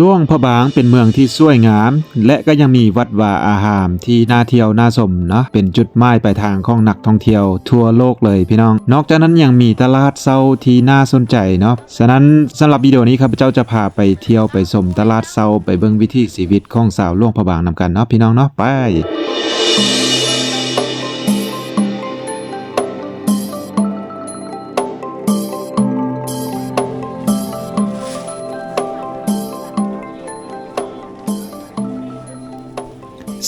ล่วงพระบางเป็นเมืองที่สวยงาม และก็ยังมีวัดวาอาหามที่น่าเที่ยวน่าชมเนาะเป็นจุดหมายปลายทางของนักท่องเที่ยวทั่วโลกเลยพี่น้อง นอกจากนั้นยังมีตลาดเซาที่น่าสนใจเนาะฉะนั้นสำหรับวิดีโอนี้ข้าพเจ้าจะพาไปเที่ยวไปชมตลาดเซาไปเบิ่งวิถีชีวิตของสาวล่วงพระบางนำกันเนาะพี่น้องเนาะไป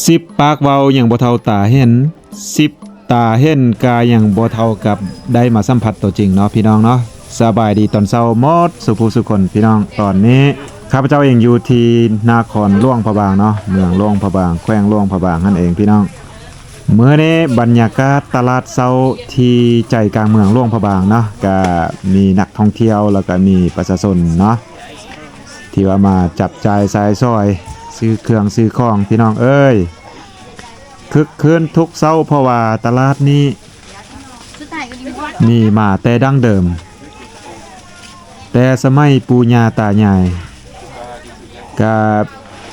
สิบปากเว้าอย่างบ่เท่าตาเห็นสิบตาเห็นกายอย่างบ่เท่ากับได้มาสัมผัสตัวจริงเนาะพี่น้องเนาะสบายดีตอนเช้าหมดสุภูสุคนพี่น้องตอนนี้ข้าพเจ้าเองอยู่ที่นาครล่วงพระบางเนาะเมืองล่วงพระบางแขวงล่วงพระบางนั่นเองพี่น้องเมื่อนี้บรรยากาศตลาดเช้าที่ใจกลางเมืองล่วงพระบางเนาะก็มีนักท่องเที่ยวแล้วก็มีประชาชนเนาะที่ว่ามาจับจ่ายสายซอย ซื้อเครื่องซื้อของพี่น้องเอ้ยคึกคืนทุกเศร้าเพราะว่าตลาดนี้มีมาแต่ดั้งเดิม แต่สมัยปูญาตายายกับ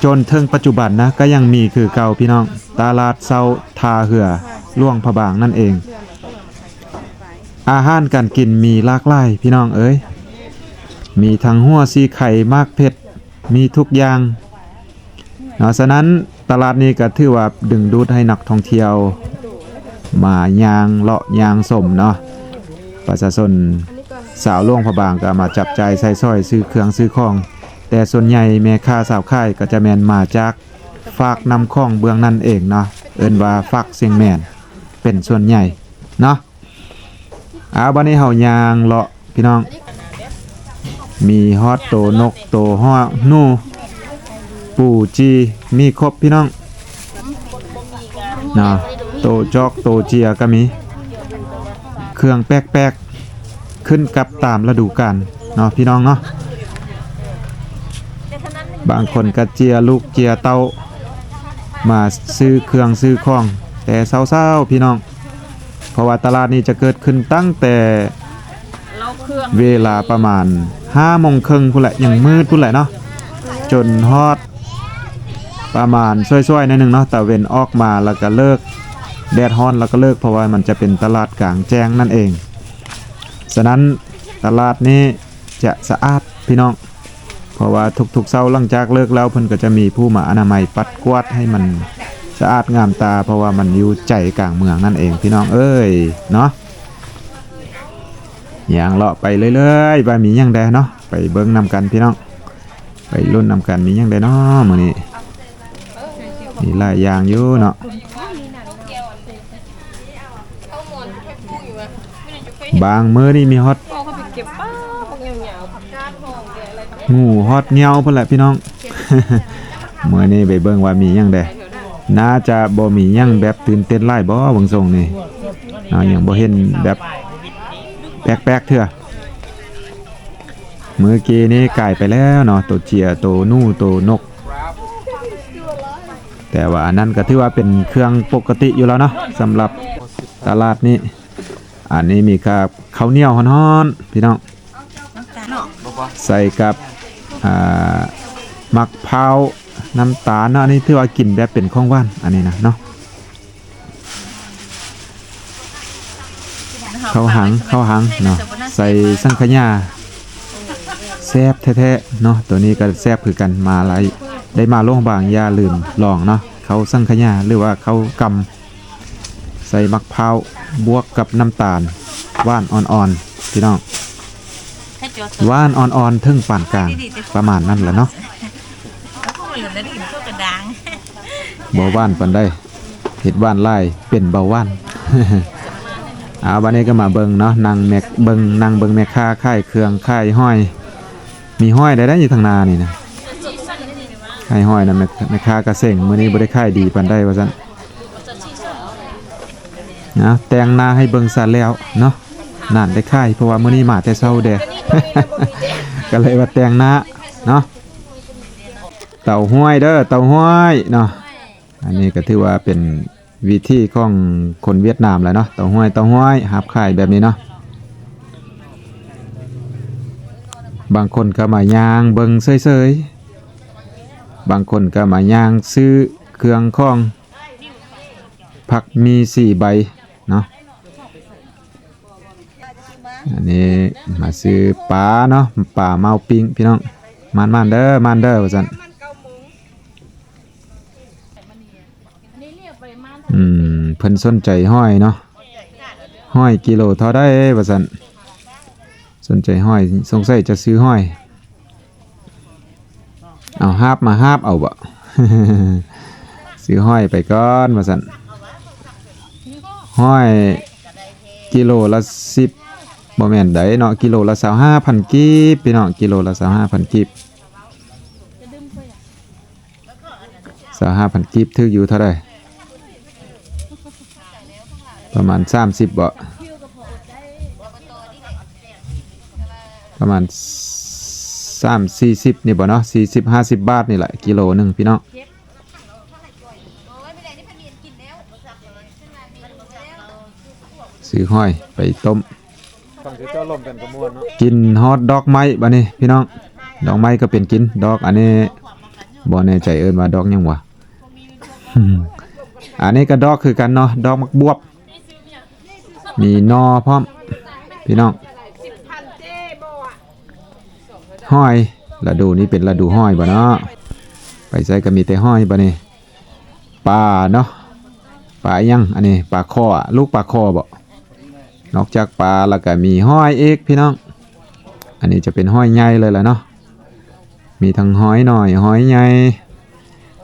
จนถึงปัจจุบันนะก็ยังมีคือเก่าพี่น้องตลาดเศร้าทาเหือล่วงพะบางนั่นเอง อาหารการกินมีหลากหลายพี่น้องเอ้ยมีทั้งหัวซีไข่มากเผ็ดมีทุกอย่าง เนาะฉะนั้นตลาดนี้ก็ถือว่าดึงดูดให้นักท่องเที่ยว มายางเลาะยางสมเนาะประชาชนสาวล่วงพระบางก็มาจับใจใส่สร้อยซื้อเครื่องซื้อของ แต่ส่วนใหญ่แม่ค้าสาวค่ายก็จะแมนมาจากฝากนำของเบื้องนั่นเองเนาะเอิ้นว่าฝากเสียงแมนเป็นส่วนใหญ่เนาะเอาบัดนี้เฮายางเลาะพี่น้อง มีฮอตโตนกโตฮอนู ปูจีมีครบพี่น้องนะโตจอกโตเจียก็มี เครื่องแป๊กๆขึ้นกับตามฤดูกาลเนาะพี่น้องเนาะบางคนก็เจียลูกเจียเต้ามาซื้อเครื่องซื้อของ แต่เศร้าๆพี่น้อง เพราะว่าตลาดนี้จะเกิดขึ้นตั้งแต่เวลาประมาณ5โมงครึ่งพุ่นแหละยังมืดพุ่นแหละเนาะจนฮอด ประมาณช่วยๆหนิดนึงเนาะแต่เว้นออกมาแล้วก็เลิกแดดฮ้อนแล้วก็เลิกเพราะว่ามันจะเป็นตลาดกลางแจ้งนั่นเอง ฉะนั้นตลาดนี้จะสะอาดพี่น้อง เพราะว่าทุกๆเช้าหลังจากเลิกแล้วเพิ่นก็จะมีผู้มาอนามัยปัดกวาดให้มันสะอาดงามตา เพราะว่ามันอยู่ใจกลางเมืองนั่นเองพี่น้องเอ้ยเนาะอย่างเลาะไปเรื่อยๆไปมียังแดเนาะไปเบิ่งนำกันพี่น้อง ไปรุ่นนำกันมียังแดเนาะมื้อนี้ มีหลายอย่างอยู่เนาะบางมื้อนี่มีฮอตงูฮอตเหี่ยวพุ่นแหละพี่น้องมื้อนี้ไปเบิ่งว่ามีหยังแดน่าจะบ่มียังแบบตื่นเต้นหลายบ่บิ่งทรงนี่เอายังบ่เห็นแบบแปลกๆเถื่อเมื่อกี้นี่ไก่ไปแล้วเนาะตัวเจียตัวนู่ตัวนก แต่ว่าอันนั้นก็ถือว่าเป็นเครื่องปกติอยู่แล้วเนาะสำหรับตลาดนี้อันนี้มีกับข้าวเหนียวฮ้อนๆพี่น้องใส่กับอ่ามักพร้าน้ำตาลเนาะอันนี้ถือว่ากินแบบเป็นของหว่านอันนี้นะเนาะข้าวหังข้าวหังเนาะใส่สังขยาแซบแท้ๆเนาะตัวนี้ก็แซบคือกันมาหลาย ได้มาโรงพยาบาลอย่าลืมลองเนาะเขาสังขยาหรือว่าเขากำใส่มักพร้าวบวกกับน้ำตาลว่านอ่อนๆพี่น้องหว่านอ่อนๆถึงปานกลางประมาณนั้นแหละเนาะเหลือได้ถึงตัวกระดังบ่หว่านปานได้เห็ดว่านไล่เป็นเบาหว่านเอาบัดนี้ก็มาเบิงเนาะนางแม็กเบิงนางเบิงแมค้าค่ายเครื่องค่ายห้อย มีห้อยได้ได้อยู่ทางนานี่นะ ค่ายห้อยนะแม่แม่ค้ากระเซ็งมื้อนี้บ่ได้ค่ายดีปานใดว่าซั่นนะแต่งหน้าให้เบิ่งซะแล้วเนาะนั่นได้ค่ายเพราะว่ามื้อนี้มาแต่เช้าแดก็เลยว่าแต่งหน้าเนาะเต่าห้วยเด้อเต่าห้วยเนาะอันนี้ก็ถือว่าเป็นวิธีของคนเวียดนามแหละเนาะเต่าห้วยเต่าห้วยหับค่ายแบบนี้เนาะบางคนก็มายางเบิงเซย บางคนก็มาย่างซื้อเครื่องข้อง ผักมีสี่ใบเนาะอันนี้มาซื้อปลาเนาะปลาเมาปิ้งพี่น้องมันมันเด้อมันเด้อว่าซั่นมันอืมเพิ่นสนใจห้อยเนาะห้อยกิโลเท่าได้ว่าซั่นสนใจห้อยสงสัยจะซื้อห้อย เอาฮาบมาฮาบเอาบ่ซื้อห้อยไปก่อนว่าซั่นห้อยกิโลละ10บ่แม่นไดเนาะกิโลละ25,000กีบพี่น้องกิโลละ25,000กีบ25,000กีบถืออยู่เท่าใดประมาณ30บ่ประมาณ 3 40นี่บ่เนาะ40 50บาทนี่แหละกิโลหนึงพี่น้องซื้อห้อยไปต้มฟังที่เจ้าลมกันกระมวลเนาะกินฮอตดอกไม้บัดนี้พี่น้อง ดอกไม้ก็เป็นกินดอกอันนี้บ่แน่ใจเอิ้นว่าดอกหยังวะอันนี้ก็ดอกคือกันเนาะดอกมักบวบ มีนอพร้อม พี่น้อง สิบพันเจ้บ่อะ ห้อยฤดูนี้เป็นฤดูห้อยบ่เนาะไปใส่ก็มีแต่ห้อยบ่นี่ปลาเนาะปลายังอันนี้ปลาคอลูกปลาคอบ่นอกจากปลาแล้วก็มีห้อยเอกพี่น้อง อันนี้จะเป็นห้อยใหญ่เลยล่ะเนาะมีทั้งห้อยหน่อยห้อยใหญ่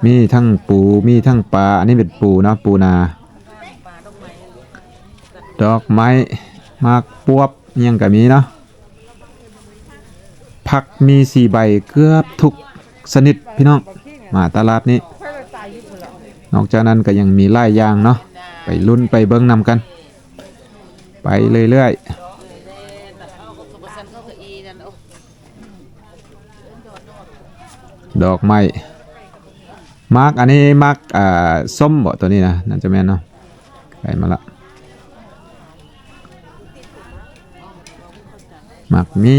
มีทั้งปูมีทั้งปลาอันนี้เป็นปูเนาะปูนา ดอกไม้มากปวบยังก็มีเนาะ ผักมีสี่ใบเกือบทุกชนิดพี่น้องมาตลาดนี้ นอกจากนั้นก็ยังมีไล่ยางเนาะไปลุ้นไปเบิ้งนำกัน ไปเรื่อยๆดอกไม้มาร์กอันนี้มาร์กอ่าส้มบ่ตัวนี้นะน่าจะแม่นเนาะไปมาละมักมี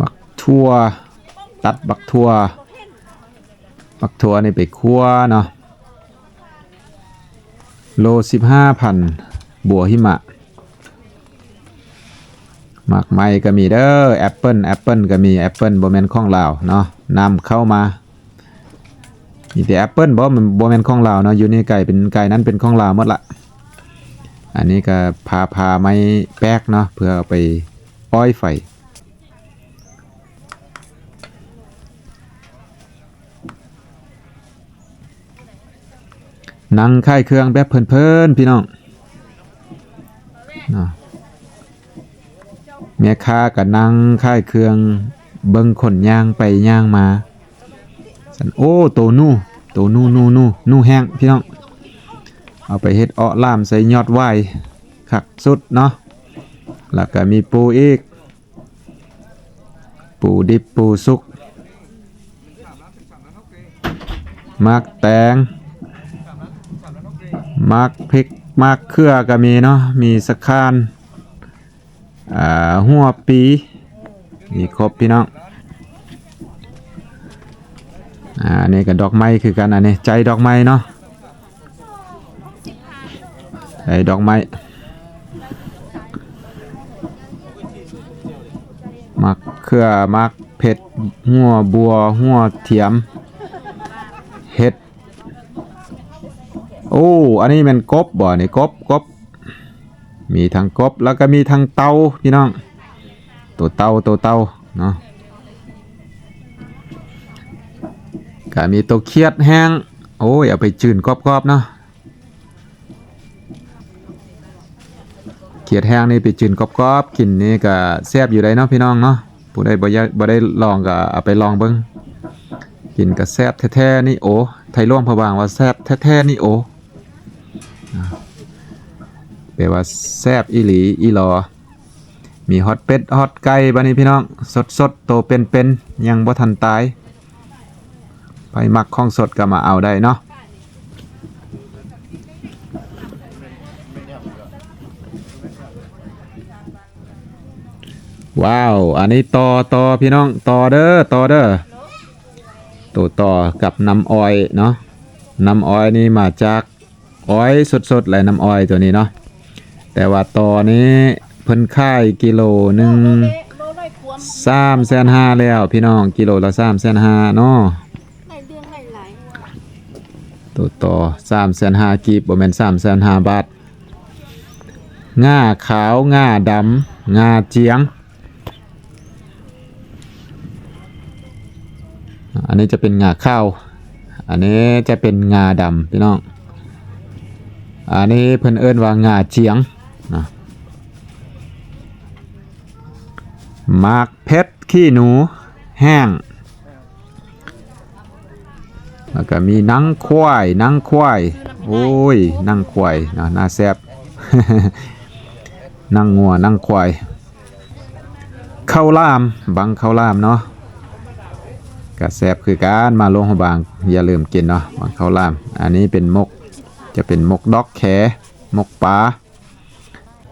บัก ทั่ว ตัดบักทั่ว บักทั่วนี่ไปคั่วเนาะโลสิบห้าพันบัวหิมะหมากไม้ก็มีเด้อแอปเปิลแอปเปิลก็มีแอปเปิลโบแมนของลาวเนาะนำเข้ามามีแต่แอปเปิลบ่มันโบแมนของลาวเนาะอยู่ในไก่เป็นไก่นั้นเป็นของลาวหมดละอันนี้ก็พาพาไม้แป๊กเนาะเพื่อเอาไปอ้อยไฟ นั่งค่ายเครื่องแบบเพลินๆพี่น้องเนาะแม่ค้าก็นั่งค่ายเครื่องเบิ่งคนย่างไปย่างมาสันโอ้โตนู่โตนู่นู่นู่นู่แห้งพี่น้องเอาไปเฮ็ดอ้อล่ามใส่ยอดไว้คักสุดเนาะแล้วก็มีปูอีก ปูดิบปูสุกมักแตง มักพริกมักเครือก็มีเนาะมีสะคานอ่าหัวปีมีครบพี่น้องอ่าอันนี่กับดอกไม้คือกันอันนี้ใจดอกไม้เนาะใจดอกไม้มักเครือมักเผ็ดหัวบัวหัวเทียม เห็ด โอ้ อันนี้เป็นกบบ่นี่กบกบมีทั้งกบแล้วก็มีทั้งเตาพี่น้อง ตัวเตาตัวเตาเนาะก็มีตัวเคียดแห้งโอ้ยเอาไปจืนกรอบๆเนาะเขียดแห้งนี่ไปจืนกรอบๆกินนี่ก็แซ่บอยู่ได้เนาะพี่น้องเนาะผู้ใดบ่อยากบ่ได้ลองก็เอาไปลองเบิ่งกินก็แซ่บแท้ๆนี่โอ้ไทยร่วมพะวางว่าแซ่บแท้ๆนี่โอ้ แปลว่าแซบอีหลีอีหลอ มีฮอตเป็ดฮอตไก่บัดนี้พี่น้อง สดสดโตเป็นเป็นยังบ่ทันตาย ไปมักของสดก็มาเอาได้เนาะว้าว อันนี้ต่อต่อพี่น้องต่อเด้อต่อเด้อตัวต่อกับน้ำอ้อยเนาะน้ำอ้อยนี่มาจาก อ้อยสดๆเลน้ำอ้อยตัวนี้เนาะแต่ว่าต่อนี้เพิ่นค่ายกิโลหนึ่งสามแสนห้าแล้วพี่น้องกิโลละสามแสนห้าเนาะในเรื่อตัวต่อสามแสนห้ากีบบ่แม่นสามแสนห้าบาทง่าขาวง่าดำง่าเจียง อันนี้จะเป็นงาข้าว อันนี้จะเป็นงาดำพี่น้อง อันนี้เพิ่นเอิ้นว่างาเจียงนะมากเพชรขี้หนูแห้ง แล้วก็มีนังควายนังควายโอ้ยนังควายนะน่าแซ่บนั่งงัวนั่งควายข้าวหลามบังข้าวหลามเนาะก็แซบคือการมาลงหบางอย่าลืมกินเนาะบางข้าวหลาม อันนี้เป็นมก จะเป็นมกดอกแขมกปลา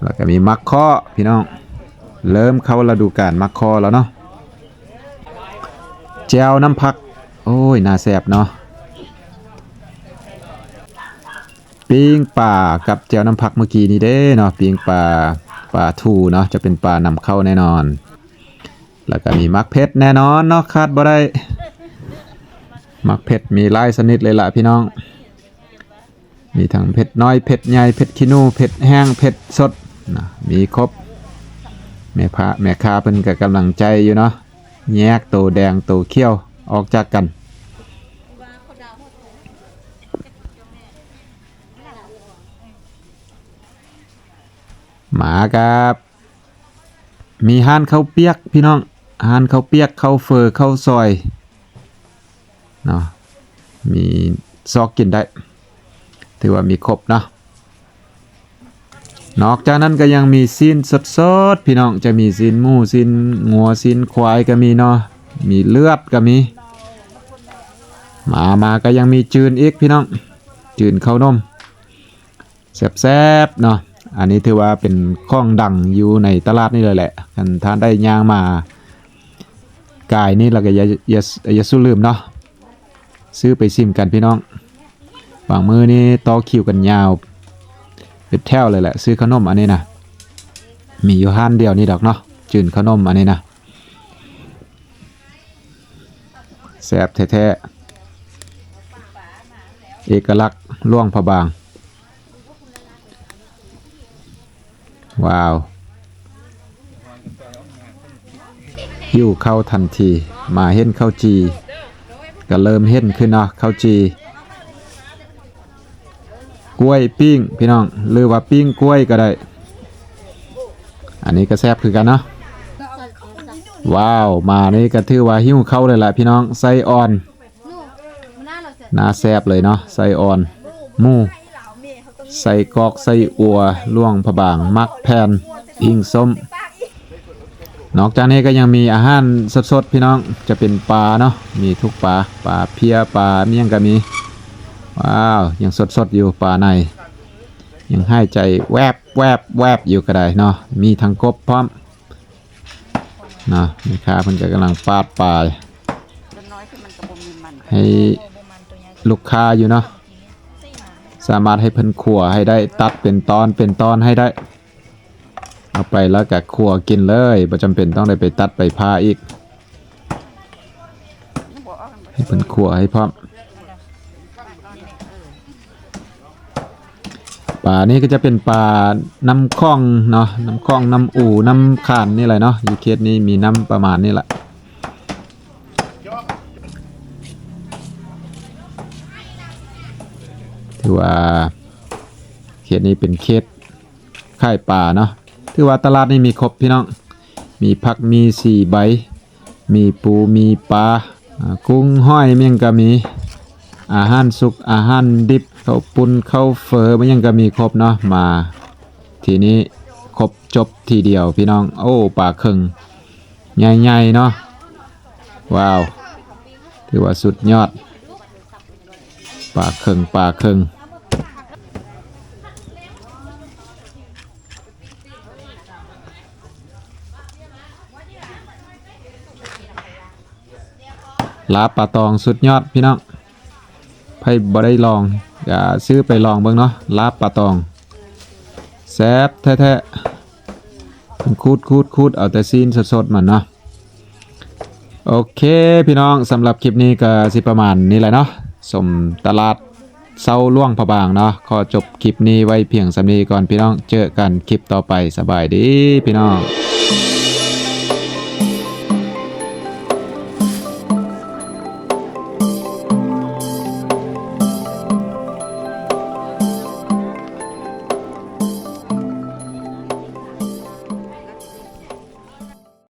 แล้วก็มีมักข้อพี่น้อง เริ่มเข้าฤดูกาลมักข้อแล้วเนาะแจวน้ำผัก โอ้ยน่าแซ่บเนาะปิ้งปลากับแจวน้ำผักเมื่อกี้นี้เด้เนาะปิ้งปลาปลาทูเนาะจะเป็นปลานำเข้าแน่นอน แล้วก็มีมักเพชรแน่นอนเนาะคาดบ่ได้มักเพชรมีหลายชนิดเลยล่ะพี่น้อง มีทั้งเผ็ดน้อยเผ็ดใหญ่เผ็ดขี้นูเผ็ดแห้งเผ็ดสดนะมีครบแม่พระแม่ค้าเพิ่นก็กำลังใจอยู่เนาะแยกตัวแดงตัวเขี้ยวออกจากกันหมากับมีห้านข้าวเปียกพี่น้องห้านข้าวเปียกข้าวเฟอข้าวซอยเนาะมีซอกกินได้ ถือว่ามีครบเนาะนอกจากนั้นก็ยังมีซีนสดๆพี่น้องจะมีซีนหมูซีนงัวซีนควายก็มีเนาะมีเลือดก็มีหมามาก็ยังมีจืนอีกพี่น้อง จืนข้าวนมแซบๆเนาะอันนี้ถือว่าเป็นข้องดังอยู่ในตลาดนี่เลยแหละกันท่านได้ย่างมากายนี่เราก็อย่าอย่าอย่าสู้ลืมเนาะซื้อไปซิมกันพี่น้อง บางมือนี่ต่อคิวกันยาวเป็นแถวเลยแหละ ซื้อขนมอันนี้นะมีอยู่ห้านเดียวนี่ดอกเนาะจืนขนมอันนี้นะแซบแท้ๆเอกลักษณ์ล่วงพะบาง ว้าวหิ้วเข้าทันที มาเห็นเข้าจี ก็เริ่มเห็นขึ้นเนาะข้าจี กล้วยปิ้งพี่น้องหรือว่าปิ้งกล้วยก็ได้ อันนี้ก็แซ่บคือกันเนาะว้าว มานี่ก็ถือว่าหิ้วเข้าเลยแหละพี่น้องไส้อ่อนน่าแซ่บเลยเนาะไส้อ่อนหมูใส่กอกใส่อัวล่วงผบางมักแผ่นอิงส้ม นอกจากนี้ก็ยังมีอาหารสดๆพี่น้องจะเป็นปลาเนาะมีทุกปลาปลาเพียปลาเมี่ยงก็มี ว้าว ยังสดๆอยู่ปลาใน ยังให้ใจแวบแวบแวบอยู่ก็ได้เนาะมีทั้งกบพร้อมเนาะแม่ค้าเพิ่นก็กำลังปาดปลายให้ลูกค้าอยู่เนาะสามารถให้เพิ่นขัวให้ได้ตัดเป็นตอนเป็นตอนให้ได้ เอาไปแล้วก็ขัวกินเลยบ่จำเป็นต้องได้ไปตัดไปพาอีก ให้เพิ่นขัวให้พร้อม ปลานี่ก็จะเป็นปลาน้ำคลองเนาะน้ำคลองน้ำอู่น้ำขานนี่แหละเนาะอยู่เขตนี้มีน้ำประมาณนี้แหละถือว่าเขตนี้เป็นเขตค่ายป่าเนาะถือว่าตลาดนี้มีครบพี่น้อง มีผักมีสี่ใบ มีปูมีปลากุ้งห้อยเมันยังก็มีอาหารสุกอาหารดิบ ข้าปุ่นเข้าเฟอร์มันยังก็มีครบเนาะมา ทีนี้ครบจบทีเดียวพี่น้องโอ้ปลาครึ่งใหญ่ๆเนาะว้าวถือว่าสุดยอดปลาครึ่งปลาครึ่งลาปลาตองสุดยอดพี่น้องไพ่บ่ได้ลอง อย่าซื้อไปลองเบิ่งเนาะลาบปลาตองแซ่บแท้ๆมันคูดคูดคูดเอาแต่ซีนสดๆมันเนาะโอเค พี่น้องสำหรับคลิปนี้ก็สิประมาณนี้แหละเนาะสมตลาดเศร้าล่วงพะบางเนาะขอจบคลิปนี้ไว้เพียงสำนีก่อนพี่น้องเจอกันคลิปต่อไปสบายดีพี่น้อง